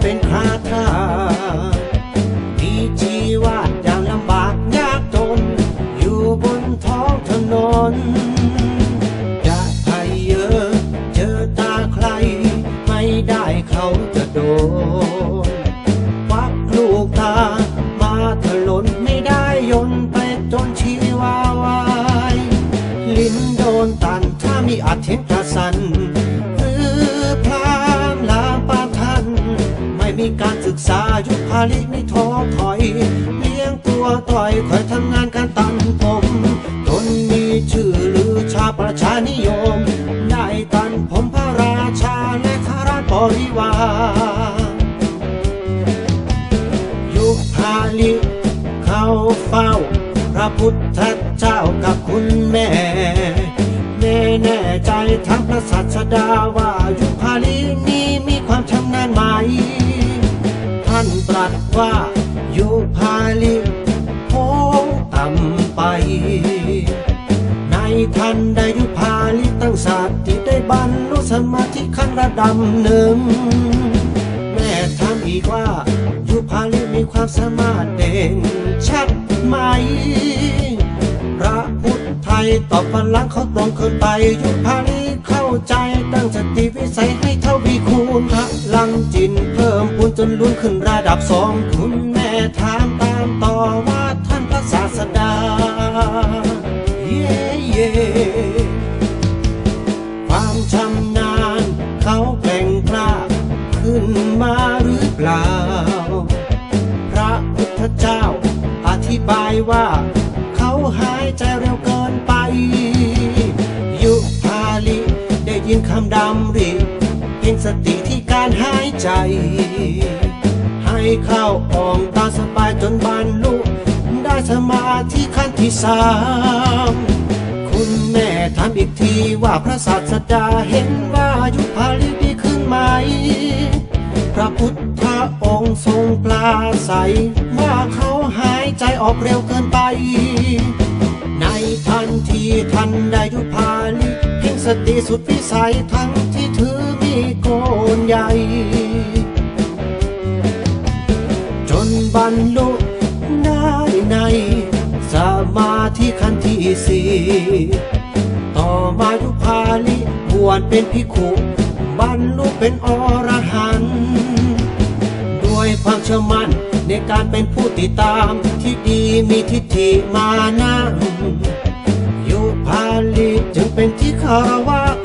เป็นคาถามีชีวาอย่างลำบากยากจน อยู่บนท้องถนนจะครเยอะเจอตาใคร ไม่ได้เขาจะโดนควักลูกตา มาถลนไม่ได้ยนไปจนชีวาวาย ลิ้นโดนตันถ้ามีอัดเห็กระสัน ลิไม่ท้อถอย เลี้ยงตัวต่อยคอยทำงานการตันผมจนมีชื่อหรือชาประชานิยม ได้ตันผมพระราชาและข้าราชบริวารยุคพาลิเข้าเฝ้า พระพุทธเจ้ากับคุณแม่แม่แน่ใจทั้งพระศาสดาว่ายุคพาลินี้มีความชำนาญไหมัดว่ายุคพาลิโค้งต่ำไป ในทันใดยุคพาลิตั้งสติได้บรรลุสมาธิขั้นระดับหนึ่ง แม่ถามอีกว่ายุพาลิมีความสามารถเด่นชัดไหม ตอบวันหลังเขาตรงขึ้นไปยุคพาลิเข้าใจตั้งสติวิสัยให้เท่าวีคูณพลังจินเพิ่มพูนจนลุ้นขึ้นระดับสองคุณแม่ถามตามต่อว่าท่านพระศาสดาเย่เย่ความชำนาญเขาแกร่งกล้าขึ้นมาหรือเปล่า พระพุทธเจ้าอธิบายว่า เขาหายใจเร็ว ยินคำดำริเพ่งสติที่การหายใจ ให้เข้าออกตาสบายจนบรรลุได้สมาธิขั้นที่สามคุณแม่ถามอีกทีว่าพระศาสดาเห็นว่ายุพาลิดีขึ้นไหม พระพุทธองค์ทรงปลาใสว่าเขาหายใจออกเร็วเกินไป สติสุดวิสัยทั้งที่ถือมีโกนใหญ่ จนบรรลุได้ในสมาธิขั้นที่สี่ต่อมายุพาลิบวชเป็นภิกขุบรรลุเป็นอรหันต์ด้วยความเชื่อมั่นในการเป็นผู้ติดตามที่ดีมีทิฏฐิมานะ 卡哇